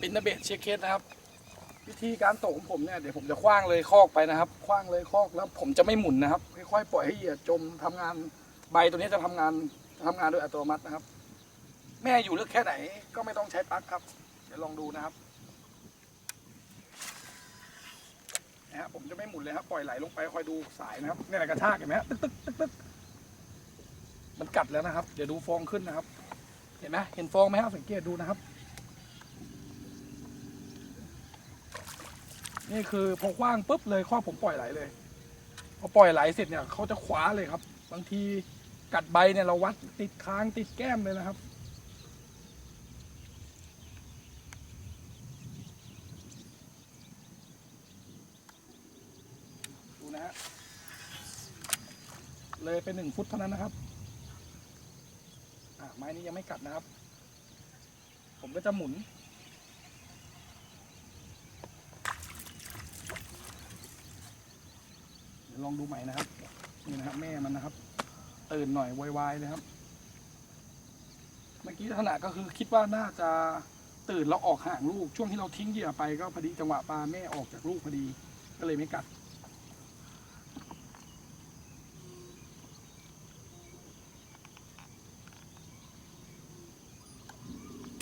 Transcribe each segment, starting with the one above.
ปินนเบดเช็คเคสนะครับ วิธีการตกของผมเนี่ยเดี๋ยวผมจะคว้างเลยคอกไปนะครับคว้างเลยคอกแล้วผมจะไม่หมุนนะครับค่อยๆปล่อยให้เหยื่อจมทำงานใบตัวนี้จะทำงานทำงานโดยอัตโนมัตินะครับ แม่อยู่ลึกแค่ไหนก็ไม่ต้องใช้ปลั๊กครับเดี๋ยวลองดูนะครับนะฮะผมจะไม่หมุนเลยครับปล่อยไหลลงไปคอยดูสายนะครับเนี่ยแหละกระชากเห็นไหมฮะตึ๊กตึ๊กตึ๊กตึ๊กมันกัดแล้วนะครับ เดี๋ยวดูฟองขึ้นนะครับ เห็นไหมเห็นฟองไหมครับสังเกตดูนะครับ นี่คือพอว้างปุ๊บเลยข้อผมปล่อยไหลเลยพอปล่อยไหลเสร็จเนี่ยเขาจะคว้าเลยครับ บางทีกัดใบเนี่ยเราวัดติดค้างติดแก้มเลยนะครับ ดูนะฮะเลยไปหนึ่งฟุตเท่านั้นนะครับอ่าไม้นี้ยังไม่กัดนะครับ ผมก็จะหมุน เดี๋ยว ลองดูใหม่นะครับนี่นะครับ แม่มันนะครับ ตื่นหน่อยไวๆเลยครับ เมื่อกี้ขณะก็คือคิดว่าน่าจะตื่นแล้วออกห่างลูกช่วงที่เราทิ้งเหยื่อไปก็พอดีจังหวะปลาแม่ออกจากลูกพอดีก็เลยไม่กัด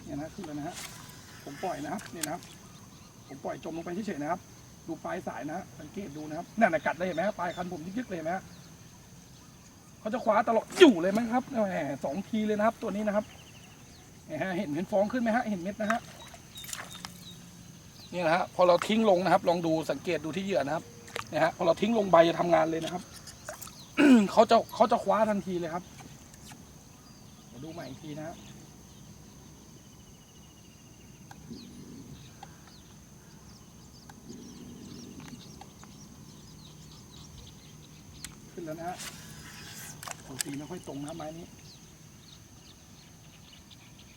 เนี่ยนะขึ้นแล้วนะฮะผมปล่อยนะครับนี่นะครับ ผมปล่อยจมลงไปเฉยๆนะครับ ดูปลายสายนะสังเกตดูนะครับนั่นนะกัดเลยเห็นไหมปลายคันผมยึกๆเลยเห็นไหมเขาจะคว้าตลอดอยู่เลยมั้งครับแหมสองทีเลยนะครับ ตัวนี้นะครับเห็นเห็นฟองขึ้นไหมฮะเห็นเม็ดนะฮะนี่นะฮะพอเราทิ้งลงนะครับ ลองดูสังเกตดูที่เหยื่อนะครับนี่ยฮะพอเราทิ้งลงใบจะทำงานเลยนะครับเขาจะเขาจะคว้าทันทีเลยครับดูใหม่อีกทีนะฮะ แล้วนะฮะโอ้สีไม่ค่อยตรงนะไม้นี้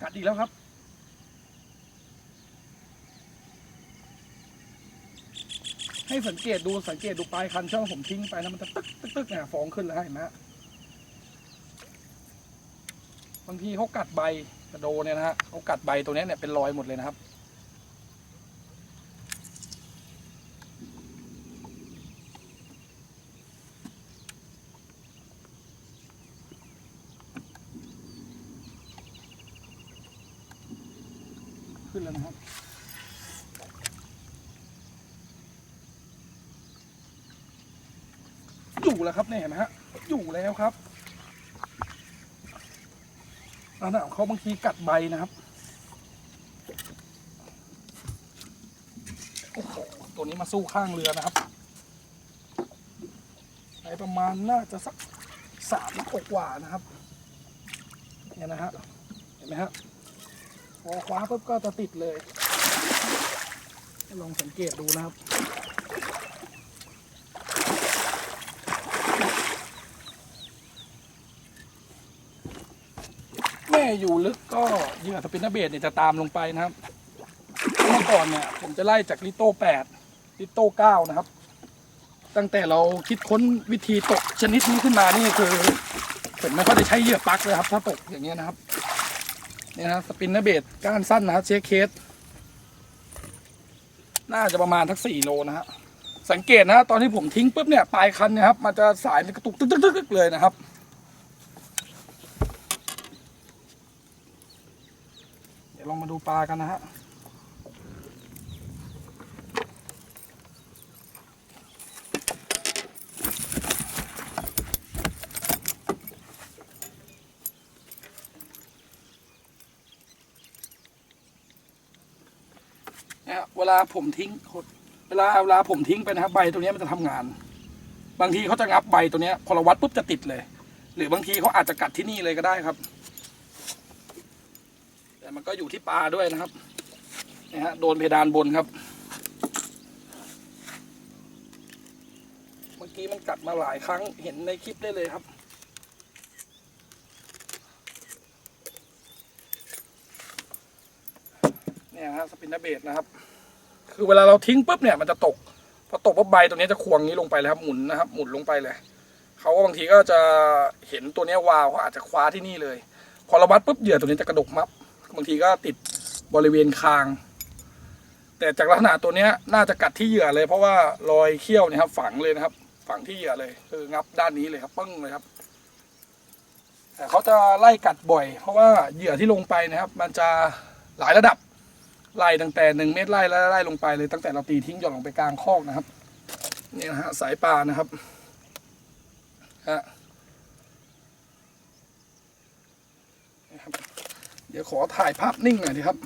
กัดอีกแล้วครับให้สังเกตดูสังเกตดูปลายคันช่องผมทิ้งไปนะมันจะตึกตึกตึกเนี่ยฟองขึ้นแล้วเห็นไหมบางทีเขากัดใบกระโดเนี่ยนะฮะเขากัดใบตัวนี้เนี่ยเป็นรอยหมดเลยนะครับ ขึ้นแล้วนะครับอยู่แล้วครับเนี่ยเห็นไหมฮะอยู่แล้วครับลักษณะของเขาบางทีกัดใบนะครับโอ้โหตัวนี้มาสู้ข้างเรือนะครับไปประมาณน่าจะสักสามกว่านะครับเนี่ยนะฮะเห็นไหมฮะ พอคว้าปุ๊บก็จะติดเลย ลองสังเกตดูนะครับ แม่อยู่ลึกก็เหยื่อสปินเนอร์เบดเนี่ยจะตามลงไปนะครับ เมื่อก่อนเนี่ยผมจะไล่จากลิโต้แปดลิโต้เก้านะครับ ตั้งแต่เราคิดค้นวิธีตกชนิดนี้ขึ้นมานี่คือผมไม่ค่อยได้ใช้เหยื่อปลั๊กเลยครับ ถ้าตกอย่างเงี้ยนะครับ นี่ยนะสปินเนอร์เบดก้านสั้นนะเชคเคส น่าจะประมาณทักสี่โลนะฮะสังเกตนะฮะตอนที่ผมทิ้งปุ๊บเนี่ยปลายคันนะครับมันจะสายมันกระตุกตึกตึ๊กตึ๊กตึ๊กเลยนะครับเดี๋ยวลองมาดูปลากันนะฮะ เนี่ยฮะเวลาผมทิ้งเวลาเวลาผมทิ้งไปนะครับใบตัวนี้มันจะทำงาน บางทีเขาจะงับใบตัวนี้พอเราวัดปุ๊บจะติดเลย หรือบางทีเขาอาจจะกัดที่นี่เลยก็ได้ครับ แต่มันก็อยู่ที่ปลาด้วยนะครับนี่ฮะโดนเพดานบนครับเมื่อกี้มันกัดมาหลายครั้งเห็นในคลิปได้เลยครับ เนี่ยฮะสปินเนอร์เบดนะครับ คือเวลาเราทิ้งปุ๊บเนี่ยมันจะตกพอตกปุ๊บใบตัวนี้จะควงนี้ลงไปเลยครับหมุนนะครับ หมุนลงไปเลยเขาก็บางทีก็จะเห็นตัวนี้วาวเขาอาจจะคว้าที่นี่เลย พอเราวัดปุ๊บเหยื่อตัวนี้จะกระดกมับบางทีก็ติดบริเวณคาง แต่จากลักษณะตัวนี้น่าจะกัดที่เหยื่อเลย เพราะว่ารอยเขี้ยวเนี่ยครับ ฝังเลยนะครับ ฝังที่เหยื่อเลย คืองับด้านนี้เลยครับปึ้งเลยครับแต่เขาจะไล่กัดบ่อย เพราะว่าเหยื่อที่ลงไปนะครับ มันจะหลายระดับ ไล่ตั้งแต่หนึ่งเมตรไล่แล้วไล่ลงไปเลยตั้งแต่เราตีทิ้งหย่อนลงไปกลางคอกนะครับนี่นะฮะสายปลานะครับฮะเดี๋ยวขอถ่ายภาพนิ่งหน่อยดีครับ